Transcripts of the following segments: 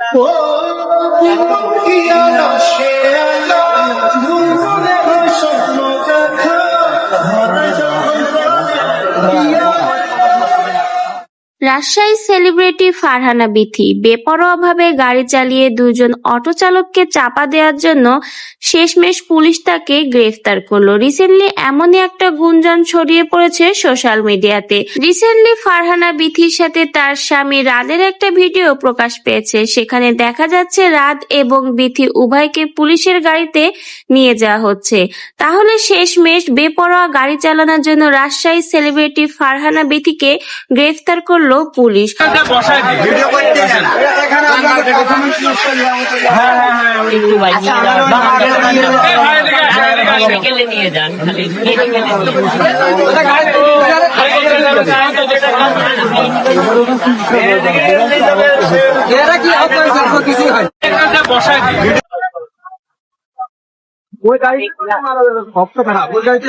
ও কি আর সে আলো রাজশাহী সেলিব্রিটি ফারহানা বিথি বেপরোয়াভাবে গাড়ি চালিয়ে দুজন অটো চালককে চাপা দেওয়ার জন্য শেষমেশ পুলিশ তাকে গ্রেফতার করল। রিসেন্টলি এমনই একটা গুঞ্জন ছড়িয়ে পড়েছে সোশ্যাল মিডিয়াতে। রিসেন্টলি ফারহানা বিথির সাথে তার স্বামী রাদের একটা ভিডিও প্রকাশ পেয়েছে। সেখানে দেখা যাচ্ছে রাদ এবং বিথি উভয়কে পুলিশের গাড়িতে নিয়ে যাওয়া হচ্ছে। তাহলে শেষমেশ বেপরোয়া গাড়ি চালানোর জন্য রাজশাহী সেলিব্রিটি ফারহানা বিথিকে গ্রেফতার করল পুলিশ ভিডিও করতে যান একটু বাইক নিয়ে যান সাইকেলে নিয়ে যান খালি এরা কি আপনার কিছু হয় ওই গাড়ি শক্ত খারাপ ওই গাড়িতে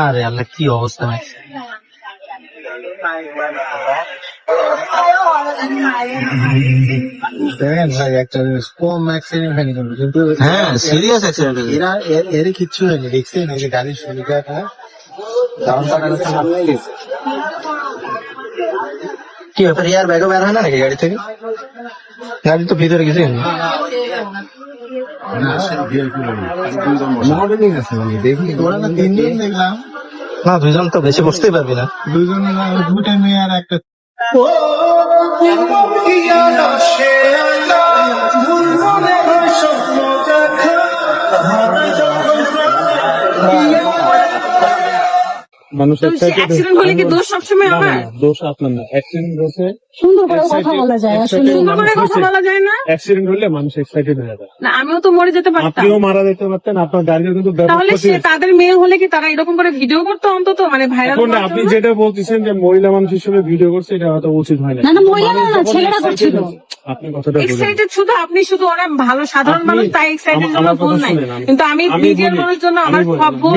আরে আল্লাহ কি অবস্থা? হ্যাঁ অ্যাক্সিডেন্ট এরা কিচ্ছু হয়নি দেখছেন যে গাড়ির কি ব্যাপার ইয়ার ব্যাগও বের হয় না নাকি গাড়ি থেকে গাড়ি তো ভিতরে গেছে না দুজন তো বেশি বসতেই পারবি না দুজন দুটা মেয়ে আর একটা মানুষ অ্যাক্সিডেন্ট হলে কি দোষ সবসময় আমার? দোষ আপনার না। অ্যাক্সিডেন্ট হয়েছে সুন্দর করে কথা বলা যায় সুন্দর করে কথা বলা যায় না? অ্যাক্সিডেন্ট হলে মানুষ এক্সাইটেড হয়ে যায় না আমিও তো মরে যেতে পারতাম। আপনিও মারা যেতে পারতেন আপনার গাড়িও কিন্তু তাহলে সে তাদের মেয়ে হলে কি তারা এরকম করে ভিডিও করতো অন্তত? মানে ভাইরাল এখন আপনি যেটা বলতেছেন যে মহিলা মানুষ হিসেবে ভিডিও করছে এটা হয়তো উচিত হয় না। না, না, মহিলা না, না, ছেলেরা করছিল। আপনি কথাটা এক্সাইটেড শুধু আপনি শুধু ওরা ভালো সাধারণ মানুষ তাই এক্সাইটেড জন্য আমার ভুল নাই। কিন্তু আমি নিজের জন্য আমার সব ভুল